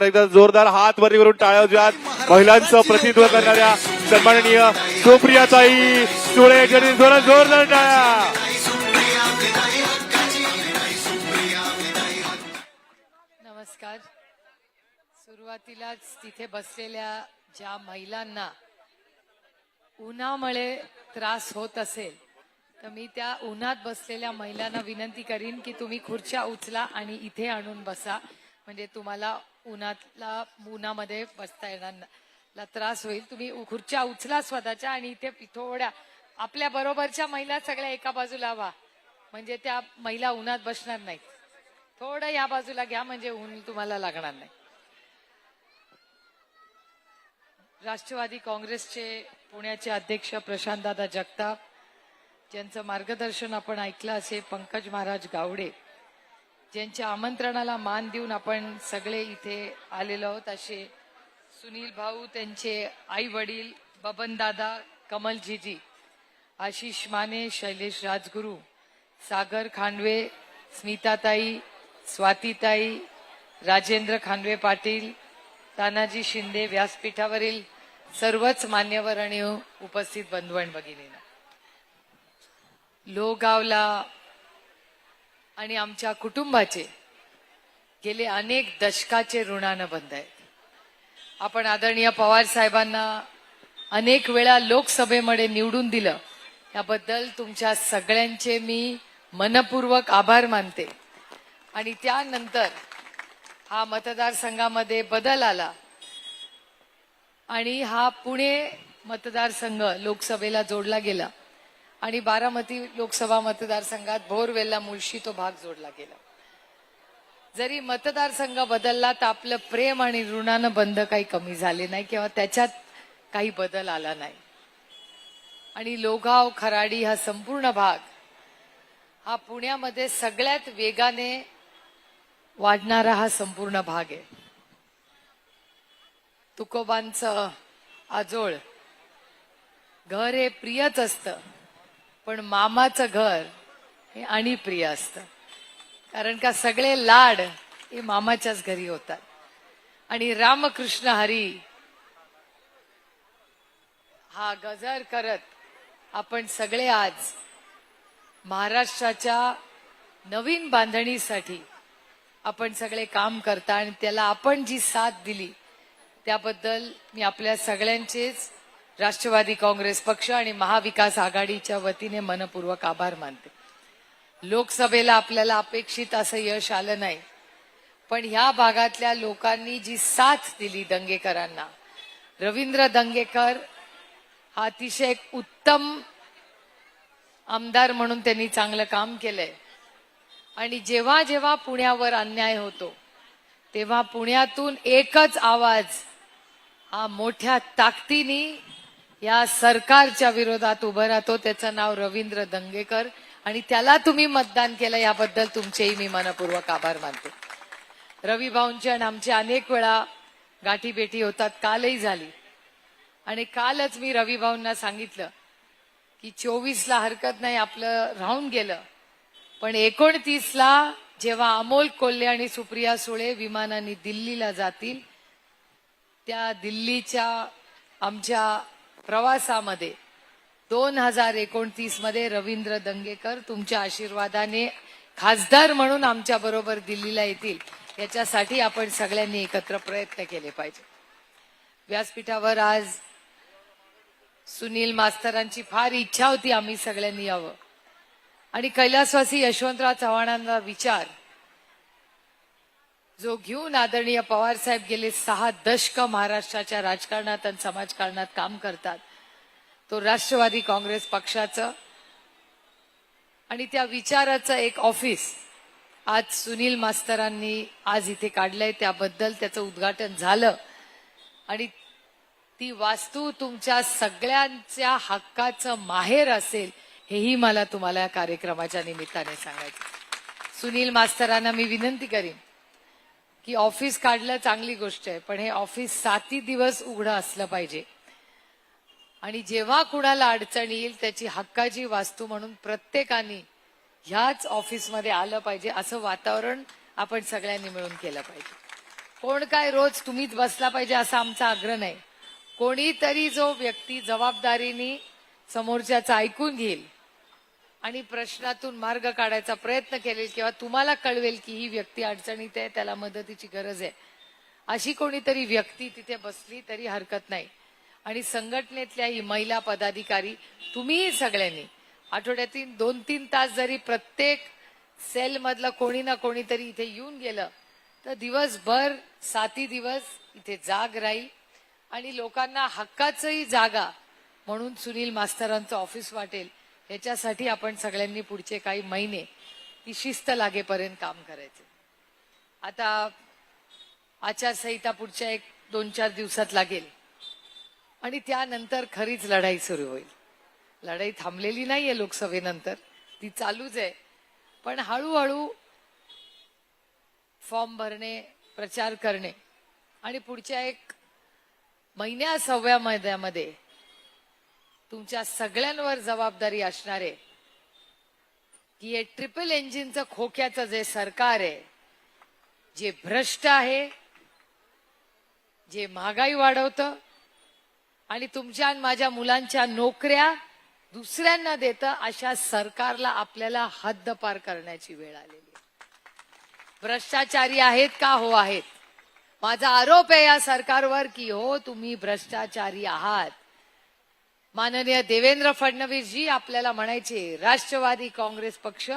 एकदा जोरदार हात वरी करून टाळ्या महिलांचं प्रतिनिधित्व करणाऱ्या सन्माननीय सुप्रियाताई सुळे यांनी जोरात जोरदार टाळ्या. नमस्कार. सुरुवातीलाच तिथे बसलेल्या ज्या महिलांना उन्हामुळे त्रास होत असेल तर मी त्या उन्हात बसलेल्या महिलांना विनंती करीन की तुम्ही खुर्च्या उचला आणि इथे आणून बसा. म्हणजे तुम्हाला उन्हातला उन्हामध्ये बसता येणार ला त्रास होईल. तुम्ही खुर्च्या उचला स्वतःच्या आणि इथे थोड्या आपल्या बरोबरच्या महिला सगळ्या एका बाजूला व्हा. म्हणजे त्या महिला उन्हात बसणार नाहीत. थोडं या बाजूला घ्या म्हणजे ऊन तुम्हाला लागणार नाही. राष्ट्रवादी काँग्रेसचे पुण्याचे अध्यक्ष प्रशांतदादा जगताप ज्यांचं मार्गदर्शन आपण ऐकलं असे पंकज महाराज गावडे ज्यांच्या आमंत्रणाला मान देऊन आपण सगळे इथे आलेलो आहोत असे सुनील भाऊ त्यांचे आई वडील बबनदादा कमलजीजी आशिष माने शैलेश राजगुरू सागर खांडवे स्मिताताई स्वातीताई राजेंद्र खांडवे पाटील तानाजी शिंदे व्यासपीठावरील सर्वच मान्यवर आणि उपस्थित बंधवण आणि भगिनींना. लोगावला आणि आमच्या कुटुंबाचे गेले अनेक दशकाचे ऋणानं बंद आहेत. आपण आदरणीय पवार साहेबांना अनेक वेळा लोकसभेमध्ये निवडून दिलं. याबद्दल तुमच्या सगळ्यांचे मी मनपूर्वक आभार मानते. आणि त्यानंतर हा मतदारसंघामध्ये बदल आला. आणि हा पुणे मतदारसंघ लोकसभेला जोडला गेला. आणि बारामती लोकसभा मतदारसंघात भोरवेल्ला मुळशी तो भाग जोडला गेला. जरी मतदारसंघ बदलला तर आपलं प्रेम आणि ऋणानं बंध काही कमी झाले नाही किंवा त्याच्यात काही बदल आला नाही. आणि लोगाव खराडी हा संपूर्ण भाग हा पुण्यामध्ये सगळ्यात वेगाने वाढणारा हा संपूर्ण भाग आहे. तुकोबांचं आजोळ घर हे प्रियच असतं. पण मामाचं घर हे आणि प्रिय असतं. कारण का सगळे लाड हे मामाच्याच घरी होतात. आणि रामकृष्ण हरी हा गजर करत आपण सगळे आज महाराष्ट्राच्या नवीन बांधणीसाठी आपण सगळे काम करता आणि त्याला आपण जी साथ दिली त्याबद्दल मी आपल्या सगळ्यांचेच राष्ट्रवादी काँग्रेस पक्ष आणि महाविकास आघाडीच्या वतीने मनपूर्वक आभार मानते. लोकसभेला आपल्याला अपेक्षित असं यश आलं नाही. पण ह्या भागातल्या लोकांनी जी साथ दिली दंगेकरांना रवींद्र दंगेकर हा अतिशय उत्तम आमदार म्हणून त्यांनी चांगलं काम केलंय. आणि जेव्हा जेव्हा पुण्यावर अन्याय होतो तेव्हा पुण्यातून एकच आवाज हा मोठ्या ताकदीने या सरकारच्या विरोधात उभं राहतो. त्याचं नाव रवींद्र दंगेकर. आणि त्याला तुम्ही मतदान केलं याबद्दल तुमचेही मी मनपूर्वक आभार मानते. रवी भाऊंची आणि आमची अनेक वेळा गाठीबेटी होतात कालही झाली. आणि कालच मी रवी भाऊंना सांगितलं की चोवीसला हरकत नाही आपलं राहून गेलं. पण एकोणतीसला जेव्हा अमोल कोल्हे आणि सुप्रिया सुळे विमानाने दिल्लीला जातील त्या दिल्लीच्या आमच्या प्रवासामध्ये. दोन हजार एकोणतीसमध्ये रवींद्र दंगेकर तुमच्या आशीर्वादाने खासदार म्हणून आमच्या बरोबर दिल्लीला येतील. याच्यासाठी आपण सगळ्यांनी एकत्र प्रयत्न केले पाहिजे. व्यासपीठावर आज सुनील मास्तरांची फार इच्छा होती आम्ही सगळ्यांनी यावं. आणि कैलासवासी यशवंतराव चव्हाणांचा विचार जो घेऊन आदरणीय पवार साहेब गेले सहा दशक महाराष्ट्राच्या राजकारणात आणि समाजकारणात काम करतात. तो राष्ट्रवादी काँग्रेस पक्षाचं आणि त्या विचाराचं एक ऑफिस आज सुनील मास्तरांनी आज इथे काढलंय. त्याबद्दल त्याचं उद्घाटन झालं. आणि ती वास्तू तुमच्या सगळ्यांच्या हक्काचं माहेर असेल हेही मला तुम्हाला या कार्यक्रमाच्या निमित्ताने सांगायचं सुनील मास्तरांना मी विनंती करीन. की ऑफिस काढलं चांगली गोष्ट आहे पण हे ऑफिस साती दिवस उघडं असलं पाहिजे. आणि जेव्हा कुणाला अडचण येईल त्याची हक्काची वास्तू म्हणून प्रत्येकाने ह्याच ऑफिसमध्ये आलं पाहिजे असं वातावरण आपण सगळ्यांनी मिळून केलं पाहिजे. कोण काय रोज तुम्हीच बसला पाहिजे असा आमचा आग्रह नाही. कोणीतरी जो व्यक्ती जबाबदारीने समोरच्याचं ऐकून घेईल आणि प्रश्नातून मार्ग काढायचा प्रयत्न केलेल किंवा तुम्हाला कळवेल की ही व्यक्ती अडचणीत आहे त्याला मदतीची गरज आहे. अशी कोणीतरी व्यक्ती तिथे बसली तरी हरकत नाही. आणि संघटनेतल्या ही महिला पदाधिकारी तुम्ही सगळ्यांनी आठवड्यातील दोन तीन तास जरी प्रत्येक सेल मधलं कोणी ना कोणीतरी इथे येऊन गेलं तर दिवसभर साती दिवस इथे जाग राहील आणि लोकांना हक्काचंही जागा म्हणून सुनील मास्तरांचं ऑफिस वाटेल. याच्यासाठी आपण सगळ्यांनी पुढचे काही महिने ती शिस्त लागेपर्यंत काम करायचे. आता आचारसंहिता पुढच्या एक दोन चार दिवसात लागेल. आणि त्यानंतर खरीच लढाई सुरू होईल. लढाई थांबलेली नाहीये लोकसभेनंतर. ती चालूच आहे. पण हळूहळू फॉर्म भरणे प्रचार करणे आणि पुढच्या एक महिन्या सव्या महिन्यामध्ये तुमच्या सगळ्यांवर जबाबदारी असणार आहे. की हे ट्रिपल इंजिनचं खोक्याचं जे सरकार आहे जे भ्रष्ट आहे जे महागाई वाढवतं आणि तुमच्या आणि माझ्या मुलांच्या नोकऱ्या दुसऱ्यांना देतं अशा सरकारला आपल्याला हद्दपार करण्याची वेळ आलेली भ्रष्टाचारी आहेत का हो आहेत? माझा आरोप आहे या सरकारवर की हो तुम्ही भ्रष्टाचारी आहात. माननीय देवेंद्र फडणवीस जी आपल्याला म्हणायचे राष्ट्रवादी काँग्रेस पक्ष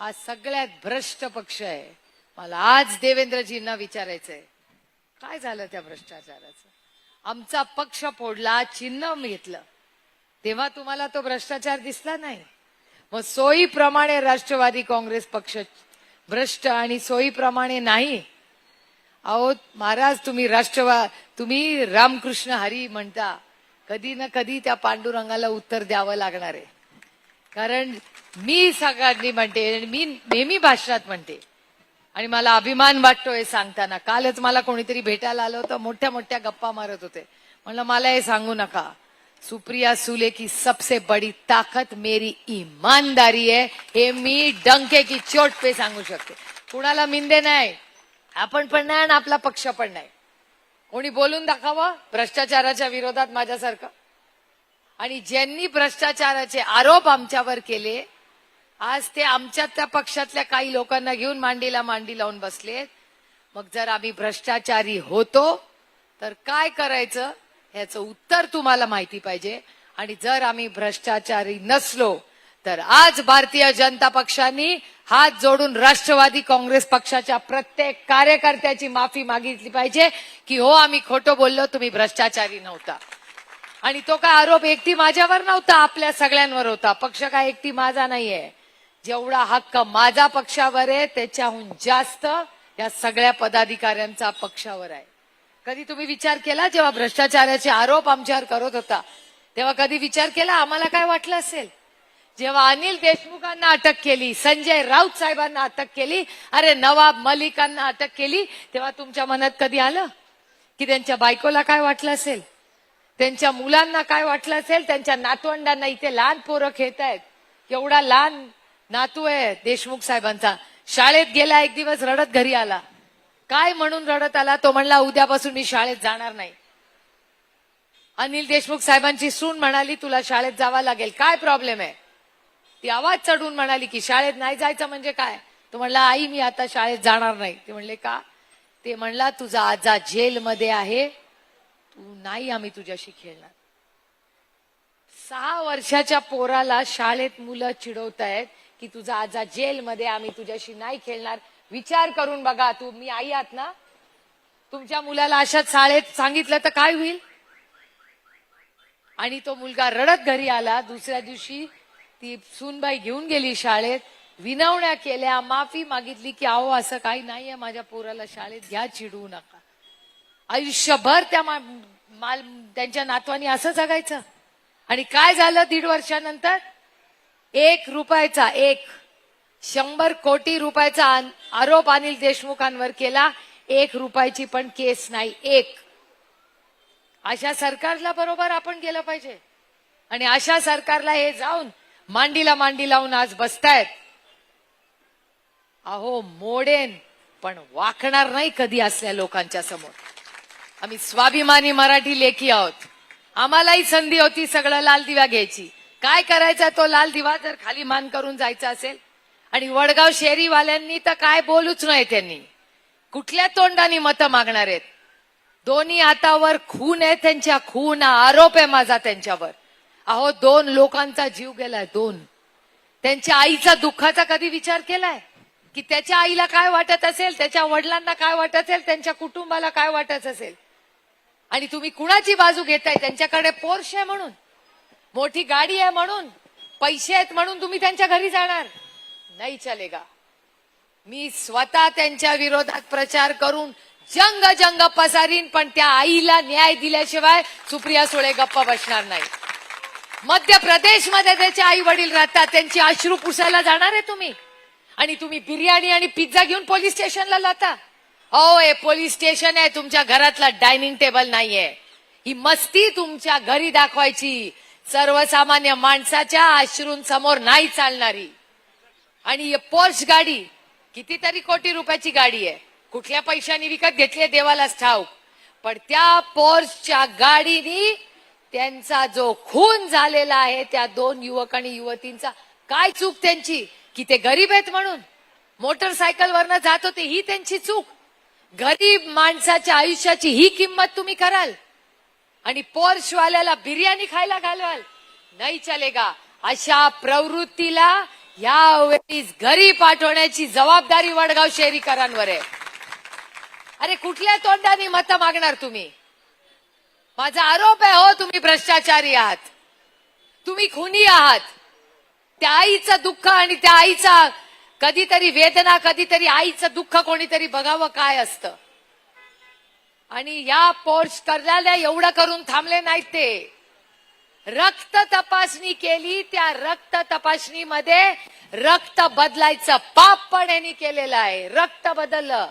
हा सगळ्यात भ्रष्ट पक्ष आहे. मला आज देवेंद्रजींना विचारायचंय. काय झालं त्या भ्रष्टाचाराचं? आमचा पक्ष फोडला चिन्ह घेतलं. तेव्हा तुम्हाला तो भ्रष्टाचार दिसला नाही. मग सोयीप्रमाणे राष्ट्रवादी काँग्रेस पक्ष भ्रष्ट आणि सोयीप्रमाणे नाही. अहो महाराज तुम्ही राष्ट्रवा तुम्ही रामकृष्ण हरी म्हणता. कधी ना कधी त्या पांडुरंगाला उत्तर द्यावं लागणार आहे. कारण मी सगळ्यांनी म्हणते आणि मी नेहमी भाषणात म्हणते आणि मला अभिमान वाटतोय सांगताना. कालच मला कोणीतरी भेटायला आलं होतं मोठ्या मोठ्या गप्पा मारत होते. म्हणलं मला हे सांगू नका. सुप्रिया सुले की सबसे बड़ी ताकत मेरी ईमानदारी आहे हे मी डंके की चोट पे सांगू शकते. कुणाला मिंदे नाही. आपण पण नाही आणि आपला पक्ष पण नाही. कोणी बोलून दाखवा? भ्रष्टाचाराच्या विरोधात माझ्यासारखं? आणि ज्यांनी भ्रष्टाचाराचे आरोप आमच्यावर केले आज ते आमच्या त्या पक्षातल्या काही लोकांना घेऊन मांडीला मांडी लावून बसलेत. मग जर आम्ही भ्रष्टाचारी होतो तर काय करायचं? ह्याचं उत्तर तुम्हाला माहिती पाहिजे. आणि जर आम्ही भ्रष्टाचारी नसलो तर आज भारतीय जनता पक्षाने हात जोडून राष्ट्रवादी काँग्रेस पक्षाच्या प्रत्येक कार्यकर्त्याची माफी मागितली पाहिजे. की हो आम्ही खोटं बोललो तुम्ही भ्रष्टाचारी नव्हता. आणि तो काय आरोप एकटी माझ्यावर नव्हता आपल्या सगळ्यांवर होता. पक्ष काय एकटी माझा नाहीये. जेवढा हक्क माझा पक्षावर आहे त्याच्याहून जास्त या सगळ्या पदाधिकाऱ्यांचा पक्षावर आहे. कधी तुम्ही विचार केला जेव्हा भ्रष्टाचाराचे आरोप आमच्यावर करत होता? तेव्हा कधी विचार केला? आम्हाला काय वाटलं असेल? जेव्हा अनिल देशमुखांना अटक केली संजय राऊत साहेबांना अटक केली अरे नवाब मलिकांना अटक केली तेव्हा तुमच्या मनात कधी आलं? की त्यांच्या बायकोला काय वाटलं असेल? त्यांच्या मुलांना काय वाटलं असेल? त्यांच्या नातवंडांना इथे लहान पोरं खेळत आहेत. एवढा लहान नातू आहे देशमुख साहेबांचा. शाळेत गेला एक दिवस रडत घरी आला. काय म्हणून रडत आला? तो म्हणला उद्यापासून मी शाळेत जाणार नाही. अनिल देशमुख साहेबांची सून म्हणाली तुला शाळेत जावं लागेल. काय प्रॉब्लेम आहे? ती आवाज चढून म्हणाली की शाळेत नाही जायचं म्हणजे काय? तो म्हणला आई मी आता शाळेत जाणार नाही. ते म्हणले का? ते म्हणला तुझा आजा जेलमध्ये आहे. तू नाही आम्ही तुझ्याशी खेळणार. सहा वर्षाच्या पोराला शाळेत मुलं चिडवतायत की तुझा आजा जेलमध्ये आम्ही तुझ्याशी नाही खेळणार. विचार करून बघा तू मी आई आहात ना? तुमच्या मुलाला अशा शाळेत सांगितलं तर काय होईल? आणि तो मुलगा रडत घरी आला. दुसऱ्या दिवशी ती सूनबाई घेऊन गेली शाळेत विनवण्या केल्या माफी मागितली की अहो असं काही नाहीये माझ्या पोराला शाळेत घ्या चिडवू नका. आयुष्यभर त्या मा- माल त्यांच्या नातवानी असं जगायचं. आणि काय झालं दीड वर्षानंतर? एक रुपयाचा एक शंभर कोटी रुपयाचा आरोप अनिल देशमुखांवर केला. एक रुपयाची पण केस नाही एक. अशा सरकारला बरोबर आपण गेलं पाहिजे. आणि अशा सरकारला हे जाऊन मांडीला मांडी लावून आज बसतायत. अहो मोडेन पण वाकणार नाही कधी असल्या लोकांच्या समोर. आम्ही स्वाभिमानी मराठी लेखी आहोत. आम्हालाही संधी होती सगळं लाल दिवा घ्यायची. काय करायचा तो लाल दिवा जर खाली मान करून जायचा असेल? आणि वडगाव शेरीवाल्यांनी तर काय बोलूच नाही त्यांनी. कुठल्या तोंडाने मतं मागणार आहेत? दोन्ही हातावर खून आहे त्यांच्या खून आरोप आहे माझा त्यांच्यावर. अहो दोन लोकांचा जीव गेलाय दोन. त्यांच्या आईचा दुःखाचा कधी विचार केलाय? की त्याच्या आईला काय वाटत असेल त्याच्या वडिलांना काय वाटत असेल त्यांच्या कुटुंबाला काय वाटत असेल? आणि तुम्ही कुणाची बाजू घेताय? त्यांच्याकडे पोर्श आहे म्हणून? मोठी गाडी आहे म्हणून? पैसे आहेत म्हणून तुम्ही त्यांच्या घरी जाणार? नाही चलेगा. मी स्वतः त्यांच्या विरोधात प्रचार करून जंग जंग पसारीन पण त्या आईला न्याय दिल्याशिवाय सुप्रिया सुळे गप्प बसणार नाही. मध्य प्रदेशमध्ये त्याचे आई वडील राहतात त्यांची अश्रू पुसायला जाणार आहे तुम्ही. आणि तुम्ही बिर्याणी आणि पिझ्झा घेऊन पोलीस स्टेशनला जाता. अहो हे पोलीस स्टेशन आहे तुमच्या घरातला डायनिंग टेबल नाहीये. ही मस्ती तुमच्या घरी दाखवायची. सर्वसामान्य माणसाच्या अश्रूंसमोर नाही चालणारी. आणि ही पोर्श गाडी कितीतरी कोटी रुपयाची गाडी आहे. कुठल्या पैशाने विकत घेतली देवालाच ठाऊक. पण त्या पोर्सच्या गाडीनी त्यांचा जो खून झालेला आहे त्या दोन युवक आणि युवतींचा काय चूक त्यांची? की ते गरीब आहेत म्हणून? मोटरसायकल वरनं जात होते ही त्यांची चूक. गरीब माणसाच्या आयुष्याची ही किंमत तुम्ही कराल. आणि पोर्शवाल्याला बिर्याणी खायला घालवाल. नाही चलेगा अशा प्रवृत्तीला यावेळी घरी पाठवण्याची जबाबदारी वडगाव शहरीकरांवर आहे. अरे कुठल्या तोंडाने मतं मागणार तुम्ही? माझा आरोप आहे हो तुम्ही भ्रष्टाचारी आहात. तुम्ही खुनी आहात. त्या आईचं दुःख आणि त्या आईचा कधीतरी वेदना कधीतरी आईचं दुःख कोणीतरी बघावं काय असतं. आणि या पोर्च करण्याला एवढं करून थांबले नाहीत ते. रक्त तपासणी केली त्या रक्त तपासणीमध्ये रक्त बदलायचं पाप पण यांनी केलेलं आहे. रक्त बदललं.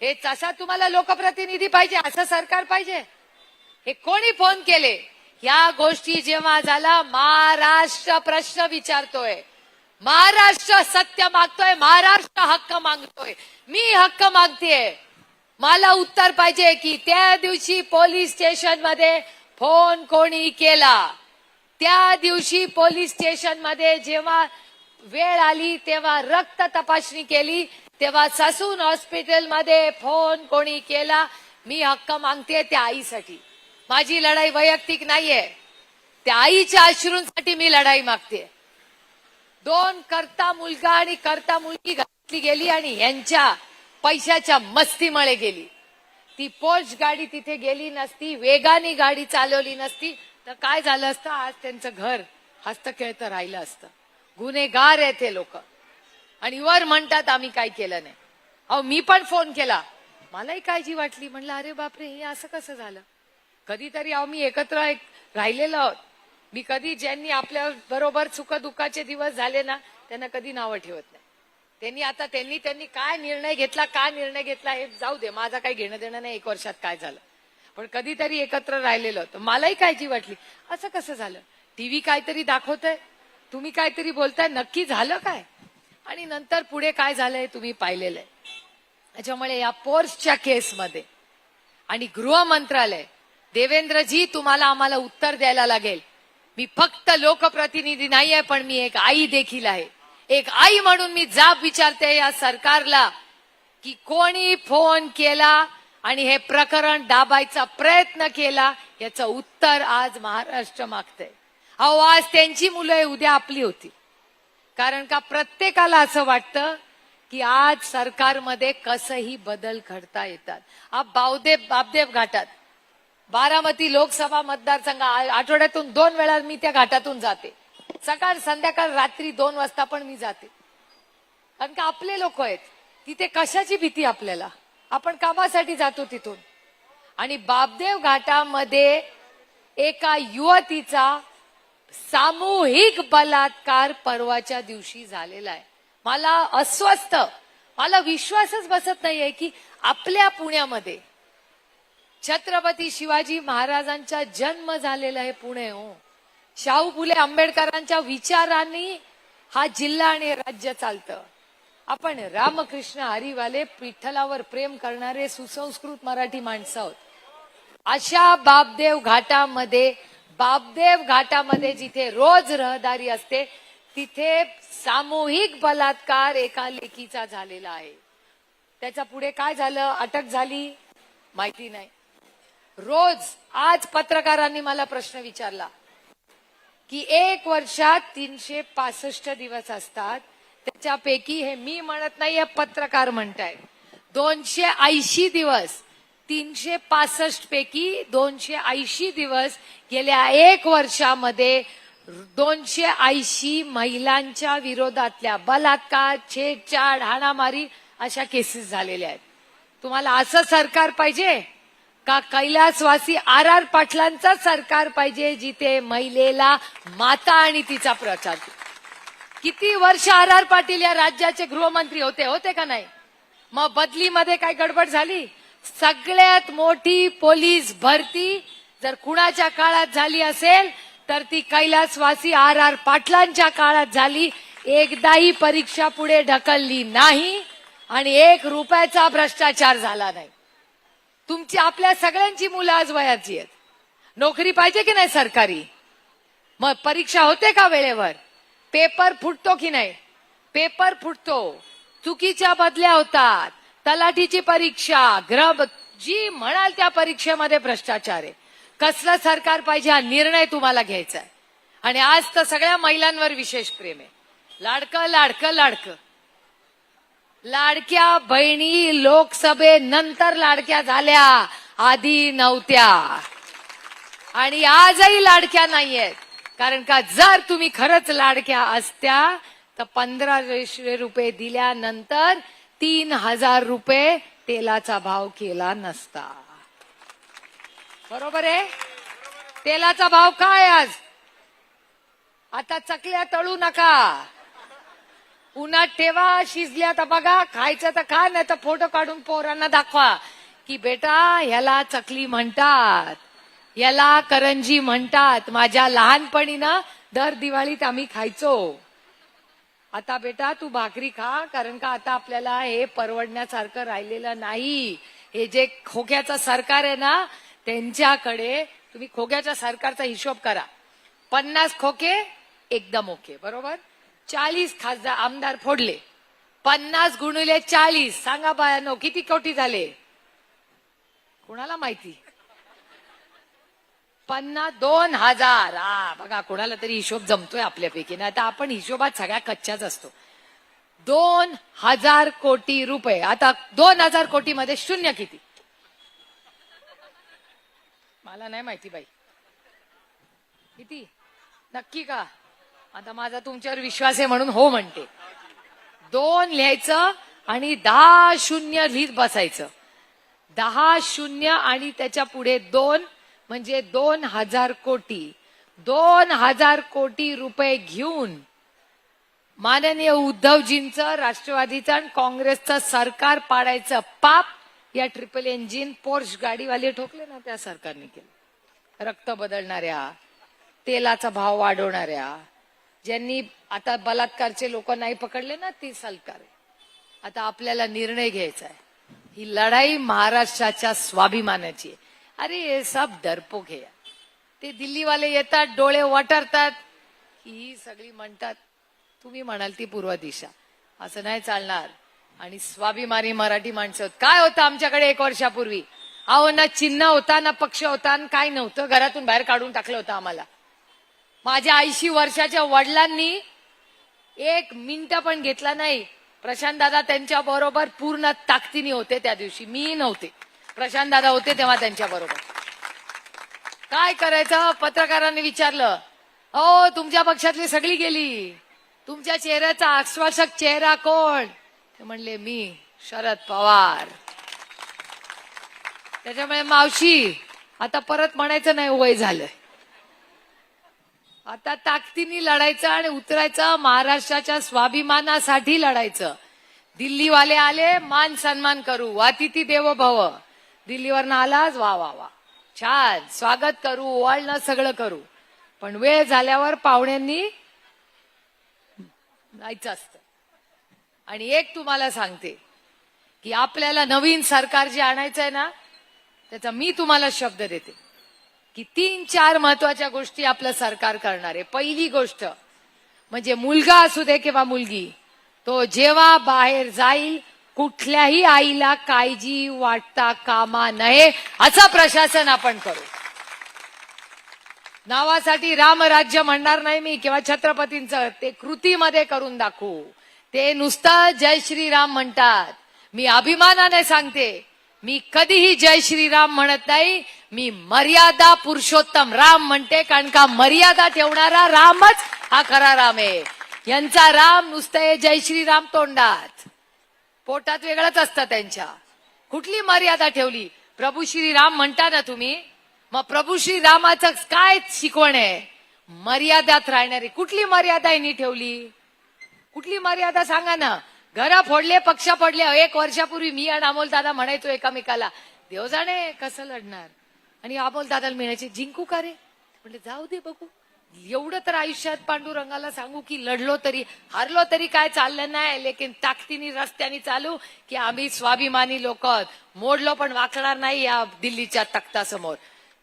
हे तसा तुम्हाला लोकप्रतिनिधी पाहिजे असं सरकार पाहिजे? हे कोणी फोन केले? या गोष्टी जेव्हा झाला महाराष्ट्र प्रश्न विचारतोय. महाराष्ट्र सत्य मागतोय महाराष्ट्र हक्क मागतोय. मी हक्क मागतेय. मला उत्तर पाहिजे की त्या दिवशी पोलीस स्टेशनमध्ये फोन कोणी केला? त्या दिवशी पोलीस स्टेशनमध्ये जेव्हा वेळ आली तेव्हा रक्त तपासणी केली तेव्हा ससून हॉस्पिटलमध्ये फोन कोणी केला? मी हक्क मागते त्या आईसाठी. माझी लढाई वैयक्तिक नाहीये. त्या आईच्या अश्रूंसाठी मी लढाई मागते दोन करता मुलगा आणि करता मुलगी घातली गेली आणि यांच्या पैशाच्या मस्तीमुळे गेली. ती पोर्च गाडी तिथे गेली नसती वेगाने गाडी चालवली नसती तर काय झालं असतं? आज त्यांचं घर हस्तखेळतं राहिलं असतं. गुन्हेगार आहे ते लोक. आणि वर म्हणतात आम्ही काय केलं नाही. अहो मी पण फोन केला. मलाही काळजी वाटली. म्हणलं अरे बापरे हे असं कसं झालं? कधीतरी अहो मी एकत्र एक राहिलेलो आहोत. मी कधी ज्यांनी आपल्या बरोबर सुख दुःखाचे दिवस झाले ना त्यांना कधी नावं ठेवत नाही. त्यांनी आता त्यांनी त्यांनी काय निर्णय घेतला काय निर्णय घेतला हे जाऊ दे माझा काही घेणं देणं नाही एक वर्षात काय झालं. पण कधीतरी एकत्र राहिलेलो तर मलाही काळजी वाटली. असं कसं झालं? टीव्ही काहीतरी दाखवतंय? तुम्ही काहीतरी बोलताय? नक्की झालं काय? आणि नंतर पुढे काय झालंय तुम्ही पाहिलेलं आहे त्याच्यामुळे या पोर्सच्या केसमध्ये आणि गृह मंत्रालय देवेंद्रजी तुम्हाला आम्हाला उत्तर द्यायला लागेल. मी फक्त लोकप्रतिनिधी नाही आहे पण मी एक आई देखील आहे. एक आई म्हणून मी जाब विचारते या सरकारला की कोणी फोन केला आणि हे प्रकरण दाबायचा प्रयत्न केला याचं उत्तर आज महाराष्ट्र मागतंय. अहो आज त्यांची मुलं उद्या आपली होती. कारण का प्रत्येकाला असं वाटतं की आज सरकारमध्ये कसंही बदल घडता येतात. आप बावदेव बापदेव घाटात. बारामती लोकसभा मतदारसंघ आठवड्यातून दोन वेळा मी त्या घाटातून जाते. सकाळ संध्याकाळ रात्री दोन वाजता पण मी जाते. कारण का आपले लोक आहेत. तिथे कशाची भीती आपल्याला? आपण कामासाठी जातो तिथून. आणि बाबदेव घाटामध्ये एका युवतीचा सामूहिक बलात्कार परवाच्या दिवशी झालेला आहे. मला अस्वस्थ मला विश्वासच बसत नाहीये की आपल्या पुण्यामध्ये छत्रपती शिवाजी महाराजांचा जन्म झालेला आहे पुणे हो. शाहू फुले आंबेडकरांच्या विचारांनी हा जिल्हा आणि राज्य चालतं. आपण रामकृष्ण हरिवाले पिठ्ठलावर प्रेम करणारे सुसंस्कृत मराठी माणसं आहोत. अशा बापदेव घाटामध्ये बापदेव घाटामध्ये जिथे रोज रहदारी असते तिथे सामूहिक बलात्कार एका लेकीचा झालेला आहे. त्याच्या पुढे काय झालं? अटक झाली? माहिती नाही. रोज आज पत्रकारांनी मला प्रश्न विचारला की एक वर्षात तीनशे पासष्ट दिवस असतात. त्याच्यापैकी हे मी म्हणत नाही हे पत्रकार म्हणताय दोनशे ऐंशी दिवस तीनशे पासष्ट पैकी दोनशे ऐंशी दिवस गेल्या एक वर्षामध्ये दोनशे ऐंशी महिलांच्या विरोधातल्या बलात्कार छेडछाड हाणामारी अशा केसेस झालेल्या आहेत. तुम्हाला असं सरकार पाहिजे? का कैलासवासी आर आर पाटलांचा सरकार पाहिजे जिथे महिलेला माता आणि तिचा प्रचार किती वर्ष आर आर पाटील या राज्याचे गृहमंत्री होते होते का नाही? मग बदलीमध्ये काय गडबड झाली? सगळ्यात मोठी पोलीस भरती जर कुणाच्या काळात झाली असेल तर ती कैलासवासी आर आर पाटलांच्या काळात झाली. एकदाही परीक्षा पुढे ढकलली नाही आणि एक रुपयाचा भ्रष्टाचार झाला नाही. तुमची आपल्या सगळ्यांची मुलं आज वयाची आहेत. नोकरी पाहिजे की नाही सरकारी? मग परीक्षा होते का वेळेवर? पेपर फुटतो की नाही? पेपर फुटतो. चुकीच्या बदल्या होतात. तलाठीची परीक्षा. ग्रह जी म्हणाल त्या परीक्षेमध्ये भ्रष्टाचार आहे. कसलं सरकार पाहिजे हा निर्णय तुम्हाला घ्यायचा आहे. आणि आज तर सगळ्या महिलांवर विशेष प्रेम आहे. लाडकं लाडकं लाडकं. लाडक्या बहिणी लोकसभेनंतर लाडक्या झाल्या. आधी नव्हत्या. आणि आजही लाडक्या नाहीयेत. कारण का जर तुम्ही खरंच लाडक्या असत्या तर पंधराशे रुपये दिल्यानंतर तीन हजार रुपये तेलाचा भाव केला नसता. बरोबर आहे? तेलाचा भाव काय आज? आता चकल्या तळू नका. उन्हात ठेवा शिजल्या तर बघा खायचं तर खा नाही तर फोटो काढून पोरांना दाखवा. की बेटा ह्याला चकली म्हणतात याला करंजी म्हणतात. माझ्या लहानपणी ना दर दिवाळीत आम्ही खायचो. आता बेटा तू भाकरी खा कारण का आता आपल्याला हे परवडण्यासारखं राहिलेलं नाही. हे जे खोक्याचं सरकार आहे ना त्यांच्याकडे तुम्ही खोक्याच्या सरकारचा हिशोब करा. पन्नास खोके एकदम ओके बरोबर? चाळीस खासदार आमदार फोडले. पन्नास गुणुले चाळीस. सांगा बायानो किती कोटी झाले? कुणाला माहिती? पन्नास दोन हजार. हा बघा कोणाला तरी हिशोब जमतोय आपल्यापैकी. ना आता आपण हिशोबात सगळ्या कच्च्याच असतो. दोन हजार कोटी रुपये. आता दोन हजार कोटी मध्ये शून्य किती? मला नाही माहिती बाई. किती? नक्की का? आता माझा तुमच्यावर विश्वास आहे म्हणून हो म्हणते. दोन लिहायचं आणि दहा शून्य लिहित बसायचं. दहा शून्य आणि त्याच्या पुढे दोन म्हणजे दोन हजार कोटी. दोन हजार कोटी रुपये घेऊन माननीय उद्धवजींचं राष्ट्रवादीचं आणि काँग्रेसचं सरकार पाडायचं पाप या ट्रिपल इंजिन पोर्श गाडीवाले ठोकले ना त्या सरकारने केलं. रक्त बदलणाऱ्या तेलाचा भाव वाढवणाऱ्या ज्यांनी आता बलात्कारचे लोक नाही पकडले ना ती सरकार आता आपल्याला निर्णय घ्यायचा आहे. ही लढाई महाराष्ट्राच्या स्वाभिमानाची आहे. अरे हे सब डरपोक हे ते दिल्लीवाले येतात डोळे वटरतात ही सगळी म्हणतात तुम्ही म्हणाल ती पूर्व दिशा असं नाही चालणार. आणि स्वाभिमानी मराठी माणसं काय होतं आमच्याकडे एक वर्षापूर्वी? अहो ना चिन्ह होता ना पक्ष होता काय नव्हतं. घरातून बाहेर काढून टाकलं होतं आम्हाला. माझ्या ऐंशी वर्षाच्या वडिलांनी एक मिनिट पण घेतला नाही. प्रशांत दादा त्यांच्या बरोबर पूर्ण ताकदीने होते त्या दिवशी. मी नव्हते. प्रशांत दादा होते तेव्हा त्यांच्या बरोबर. काय करायचं? पत्रकारांनी विचारलं. हो तुमच्या पक्षातली सगळी गेली. तुमच्या चेहऱ्याचा आश्वासक चेहरा कोण? ते म्हणले मी शरद पवार. त्याच्यामुळे मावशी आता परत म्हणायचं नाही वय झालंय. आता ताकदीने लढायचं आणि उतरायचं महाराष्ट्राच्या स्वाभिमानासाठी लढायचं. दिल्लीवाले आले मान सन्मान करू. वातिथी देव भव दिल्लीवर आलाच वा वा वा. छान. स्वागत करू ओवाळणं सगळं करू. पण वेळ झाल्यावर पाहुण्यांनी जायचं असतं. आणि एक तुम्हाला सांगते की आपल्याला नवीन सरकार जे आणायचं आहे ना त्याचा मी तुम्हाला शब्द देते. की तीन चार महत्त्वाच्या गोष्टी आपलं सरकार करणार आहे. पहिली गोष्ट म्हणजे मुलगा असू दे किंवा मुलगी तो जेव्हा बाहेर जाईल कुठल्याही आईला काळजी वाटता कामा नये असं प्रशासन आपण करू. नावासाठी रामराज्य म्हणणार नाही मी किंवा छत्रपतींचं ते कृतीमध्ये करून दाखवू. ते नुसतं जय श्रीराम म्हणतात. मी अभिमानाने सांगते मी कधीही जय श्रीराम म्हणत नाही. मी मर्यादा पुरुषोत्तम राम म्हणते कारण का मर्यादा ठेवणारा रामच हा खरा राम आहे. यांचा राम नुसतं जय श्रीराम तोंडात. पोटात वेगळंच असतं त्यांच्या. कुठली मर्यादा ठेवली? प्रभू श्रीराम म्हणता ना तुम्ही? मग प्रभू श्रीरामाचं काय शिकवण आहे? मर्यादात राहणारी कुठली मर्यादा यांनी ठेवली? कुठली मर्यादा सांगा ना. घरा फोडले पक्ष पडले एक वर्षापूर्वी मी आणि अमोल दादा म्हणायचो एकामेकाला देव जाणे कसं लढणार? आणि अमोल दादाला मिळायचे जिंकू का रे? म्हणजे जाऊ दे बघू. एवढं तर आयुष्यात पांडुरंगाला सांगू की लढलो तरी हारलो तरी काय चाललं नाही लेकिन ताकदीनी रस्त्याने चालू की आम्ही स्वाभिमानी लोक मोडलो पण वाकणार नाही या दिल्लीच्या तख्तासमोर.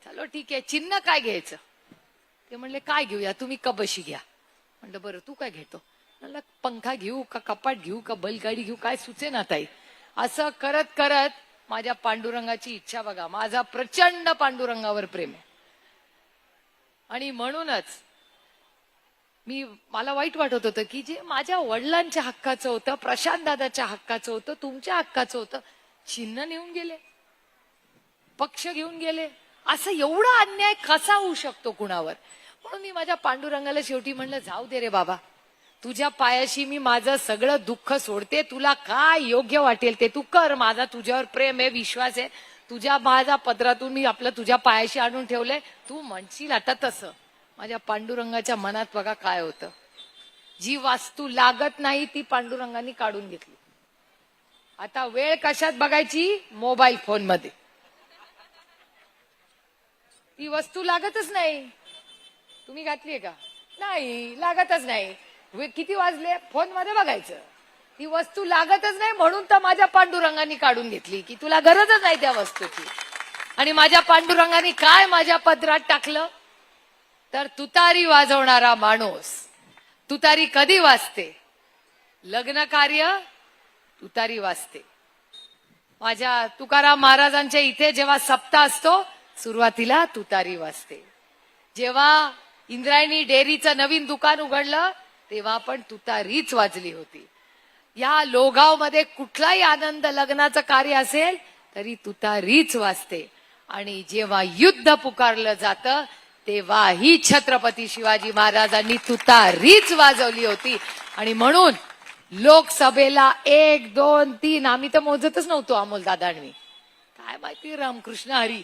चलो ठीक आहे चिन्ह काय घ्यायचं? ते म्हणले काय घेऊया तुम्ही कबशी घ्या. म्हणलं बरं तू काय घेतो? मला पंखा घेऊ का कपाट घेऊ का बैलगाडी घेऊ काय सुचे ना ताई. असं करत करत माझ्या पांडुरंगाची इच्छा बघा माझा प्रचंड पांडुरंगावर प्रेम आहे. आणि म्हणूनच मी मला वाईट वाटत होतं की जे माझ्या वडिलांच्या हक्काचं होतं प्रशांत दादाच्या हक्काचं होतं तुमच्या हक्काचं होतं चिन्ह नेऊन गेले पक्ष घेऊन गेले. असं एवढा अन्याय कसा होऊ शकतो कुणावर? म्हणून मी माझ्या पांडुरंगाला शेवटी म्हणलं जाऊ दे रे बाबा तुझ्या पायाशी मी माझं सगळं दुःख सोडते तुला काय योग्य वाटेल ते तू कर. माझा तुझ्यावर प्रेम आहे विश्वास आहे. तुझ्या माझ्या पदरातून मी आपलं तुझ्या पायाशी आणून ठेवलंय. तू म्हणशील आता तसं. माझ्या पांडुरंगाच्या मनात बघा काय होतं. जी वास्तू लागत नाही ती पांडुरंगाने काढून घेतली. आता वेळ कशात बघायची? मोबाईल फोनमध्ये ती वस्तू लागतच नाही. तुम्ही घातलीये का? नाही लागतच नाही. वे- किती वाजले? फोनमध्ये बघायचं. ती वस्तू लागतच नाही म्हणून तर माझ्या पांडुरंगाने काढून घेतली की तुला गरजच नाही त्या वस्तूची. आणि माझ्या पांडुरंगाने काय माझ्या पदरात टाकलं? तर तुतारी वाजवणारा माणूस. तुतारी कधी वाजते? लग्न कार्य? तुतारी वाजते. माझ्या तुकाराम महाराजांच्या इथे जेव्हा सप्ताह असतो सुरुवातीला तुतारी वाजते. जेव्हा इंद्रायणी डेअरीचं नवीन दुकान उघडलं तेव्हा पण तुतारीच वाजली होती. या लोगावमध्ये कुठलाही आनंद लग्नाचं कार्य असेल तरी तुतारीच वाजते. आणि जेव्हा युद्ध पुकारलं जातं तेव्हाही छत्रपती शिवाजी महाराजांनी तुतारीच वाजवली होती. आणि म्हणून लोकसभेला एक दोन तीन आम्ही तर मोजतच नव्हतो अमोल दादांनी. काय माहिती रामकृष्ण हरी?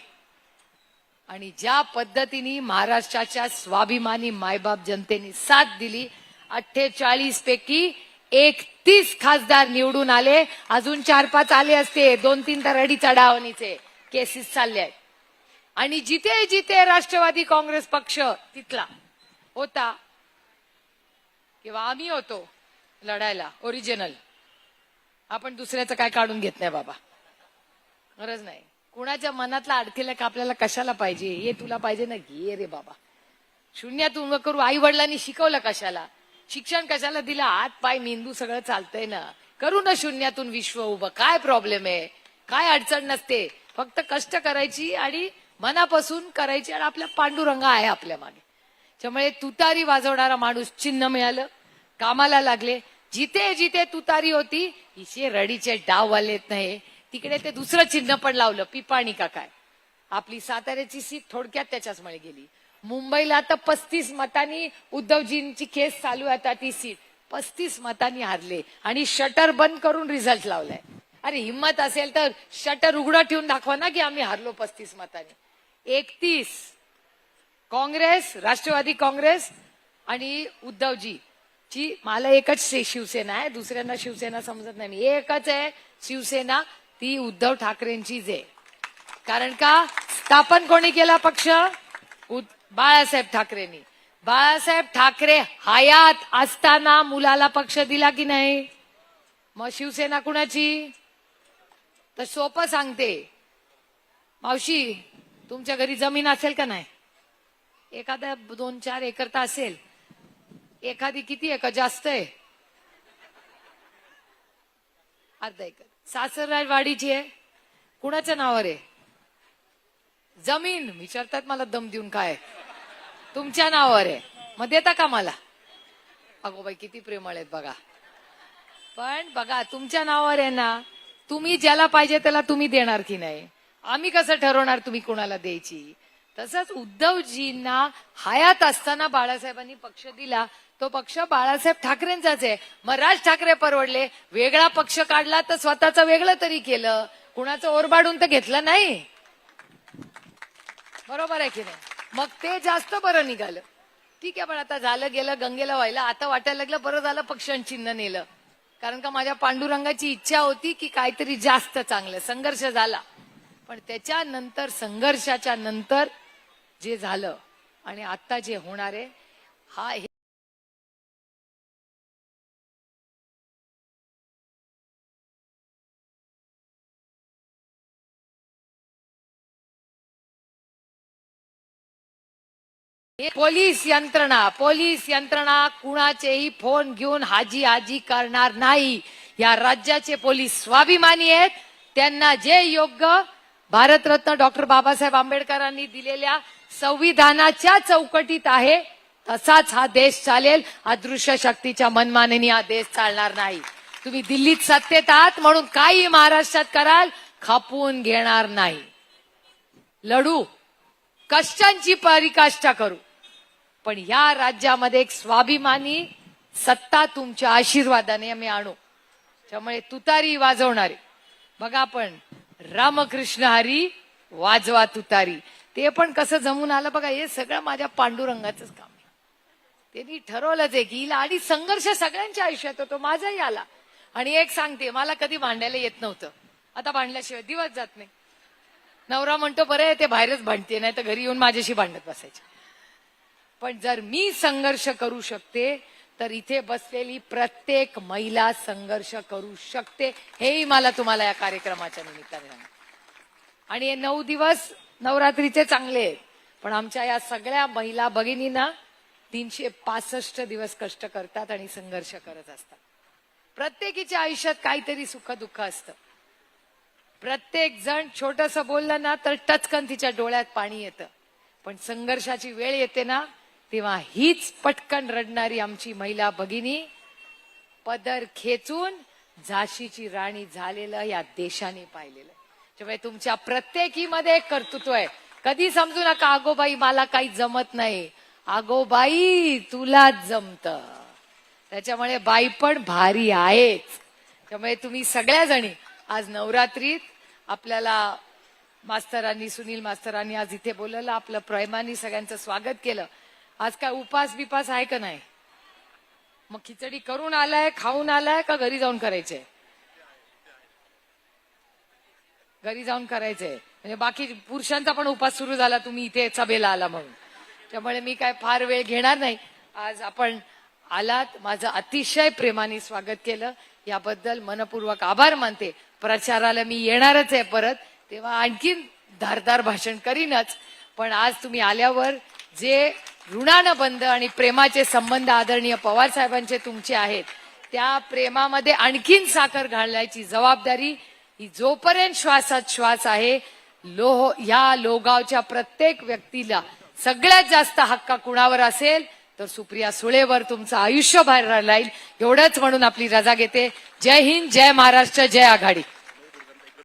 आणि ज्या पद्धतीने महाराष्ट्राच्या स्वाभिमानी मायबाप जनतेने साथ दिली अठ्ठेचाळीस पैकी एकतीस खासदार निवडून आले. अजून चार पाच आले असते. दोन तीन तर अडी चढावणीचे केसेस चालले आहेत. आणि जिथे जिथे राष्ट्रवादी काँग्रेस पक्ष तिथला होता किंवा आम्ही होतो लढायला ओरिजिनल आपण दुसऱ्याचं काय काढून घेत नाही बाबा. गरज नाही. कुणाच्या मनातला अडकेला का आपल्याला कशाला पाहिजे? हे तुला पाहिजे ना घे रे बाबा. शून्यातून उभं करू. आई वडिलांनी शिकवलं कशाला? शिक्षण कशाला दिलं? हात पाय मेंदू सगळं चालतंय ना. करू ना शून्यातून विश्व उभं. काय प्रॉब्लेम आहे? काय अडचण नसते. फक्त कष्ट करायची आणि मनापासून करायची आणि आपला पांडुरंग आहे आपल्या मागे. त्यामुळे तुतारी वाजवणारा माणूस चिन्ह मिळालं. कामाला लागले. जिथे जिथे तुतारी होती इथे रडीचे डाव आलेत नाही. तिकडे ते दुसरं चिन्ह पण लावलं. पिपाणी का काय? आपली साताऱ्याची सीट थोडक्यात त्याच्याच मुळे गेली. मुंबईला आता पस्तीस मतांनी उद्धवजींची केस चालू आहे आता ती सीट. पस्तीस मतांनी हारले आणि शटर बंद करून रिझल्ट लावलाय. अरे हिंमत असेल तर शटर उघडं ठेवून दाखवा ना की आम्ही हारलो पस्तीस मतांनी. एकतीस. काँग्रेस राष्ट्रवादी काँग्रेस आणि उद्धवजी. ची मला एकच शिवसेना आहे दुसऱ्यांना शिवसेना समजत नाही. मी एकच आहे शिवसेना ती उद्धव ठाकरेंचीच आहे. कारण का? स्थापन कोणी केला पक्ष? उद- बाळासाहेब ठाकरेंनी. बाळासाहेब ठाकरे हयात असताना मुलाला पक्ष दिला की नाही? मग शिवसेना कुणाची? तर सोपं सांगते. मावशी तुमच्या घरी जमीन असेल का नाही? एखादा दोन चार एकर तर असेल. एखादी किती आहे का जास्त आहे. अर्धा एकर. सासरवाडीची आहे. कुणाच्या नावावर आहे? जमीन. विचारतात मला दम देऊन काय तुमच्या नावावर आहे. मग देता का मला? अगो बाई किती प्रेमळ आहेत बघा. पण बघा तुमच्या नावावर आहे ना तुम्ही ज्याला पाहिजे त्याला तुम्ही देणार की नाही? आम्ही कसं ठरवणार तुम्ही कोणाला द्यायची? तसंच उद्धवजींना हयात असताना बाळासाहेबांनी पक्ष दिला. तो पक्ष बाळासाहेब ठाकरेंचाच आहे. मग राज ठाकरे परवडले. वेगळा पक्ष काढला तर स्वतःचं वेगळं तरी केलं. कुणाचं ओरबाडून तर घेतलं नाही. बरोबर आहे की नाही? मग ते जास्त बरं निघालं. ठीक आहे पण आता झालं गेलं गंगेला व्हायला. आता वाटायला लागलं बरं झालं पक्ष्यां चिन्ह नेलं. कारण का माझ्या पांडुरंगाची इच्छा होती की काहीतरी जास्त चांगलं. संघर्ष झाला. पण त्याच्यानंतर संघर्षाच्या नंतर जे झालं आणि आता जे होणार आहे हा पोलीस यंत्रणा पोलीस यंत्रणा कुणाचेही फोन घेऊन हाजी हाजी करणार नाही. या राज्याचे पोलीस स्वाभिमानी आहेत. त्यांना जे योग्य भारतरत्न डॉक्टर बाबासाहेब आंबेडकरांनी दिलेल्या संविधानाच्या चौकटीत आहे तसाच हा देश चालेल. अदृश्य शक्तीच्या मनमानेने हा देश चालणार नाही. तुम्ही दिल्लीत सत्तेत आहात म्हणून काही महाराष्ट्रात कराल खापून घेणार नाही. लढू. कष्टांची परिकाष्ठा करू. पण या राज्यामध्ये एक स्वाभिमानी सत्ता तुमच्या आशीर्वादाने आम्ही आणू. त्यामुळे तुतारी वाजवणारे. बघा आपण रामकृष्ण हरी वाजवा तुतारी. ते पण कसं जमून आलं बघा हे सगळं माझ्या पांडुरंगाचंच काम आहे. त्यांनी ठरवलंच आहे की हिला आणि संघर्ष सगळ्यांच्या आयुष्यात होतो माझाही आला. आणि एक सांगते मला कधी भांडायला येत नव्हतं. आता भांडल्याशिवाय दिवस जात नाही. नवरा म्हणतो बरं आहे ते बाहेरच भांडते नाही तर घरी येऊन माझ्याशी भांडत बसायचे. पण जर मी संघर्ष करू शकते तर इथे बसलेली प्रत्येक महिला संघर्ष करू शकते. हेही मला तुम्हाला या कार्यक्रमाच्या निमित्ताने आणि हे नऊ दिवस नवरात्रीचे चांगले आहेत पण आमच्या या सगळ्या महिला भगिनींना तीनशे पासष्ट दिवस कष्ट करतात आणि संघर्ष करत असतात. प्रत्येकीच्या आयुष्यात काहीतरी सुख दुःख असतं. प्रत्येक जण छोटस बोललं ना तर टचकन तिच्या डोळ्यात पाणी येतं. पण संघर्षाची वेळ येते ना तेव्हा हीच पटकन रडणारी आमची महिला भगिनी पदर खेचून झाशीची राणी झालेलं या देशाने पाहिलेलं. त्यामुळे तुमच्या प्रत्येकीमध्ये एक कर्तृत्व आहे. कधी समजू नका आगोबाई मला काही जमत नाही. आगोबाई तुला जमत. त्याच्यामुळे बाई पण भारी आहेच. त्यामुळे तुम्ही सगळ्या जणी आज नवरात्रीत आपल्याला मास्तरांनी सुनील मास्तरांनी आज इथे बोलवलं आपलं प्रेमानी सगळ्यांचं स्वागत केलं. आज काय उपास बिपास आहे का नाही? मग खिचडी करून आलाय खाऊन आलाय का घरी जाऊन करायचंय घरी जाऊन करायचंय म्हणजे बाकी पुरुषांचा पण उपास सुरू झाला तुम्ही इथे सभेला आला म्हणून. त्यामुळे मी काय फार वेळ घेणार नाही. आज आपण आलात माझं अतिशय प्रेमाने स्वागत केलं. याबद्दल मनपूर्वक आभार मानते. प्रचाराला मी येणारच आहे परत. तेव्हा आणखीन धारदार भाषण करीनच. पण आज तुम्ही आल्यावर जे ऋणानं बंद आणि प्रेमाचे संबंध आदरणीय पवार साहेबांचे तुमचे आहेत त्या प्रेमामध्ये आणखीन साखर घालण्याची जबाबदारी ही जोपर्यंत श्वासात श्वास आहे लोह ह्या लोगावच्या प्रत्येक व्यक्तीला सगळ्यात जास्त हक्का कुणावर असेल तर सुप्रिया सुळेवर तुमचं आयुष्य बाहेर राहील. एवढंच म्हणून आपली रजा घेते. जय हिंद जय महाराष्ट्र जय आघाडी.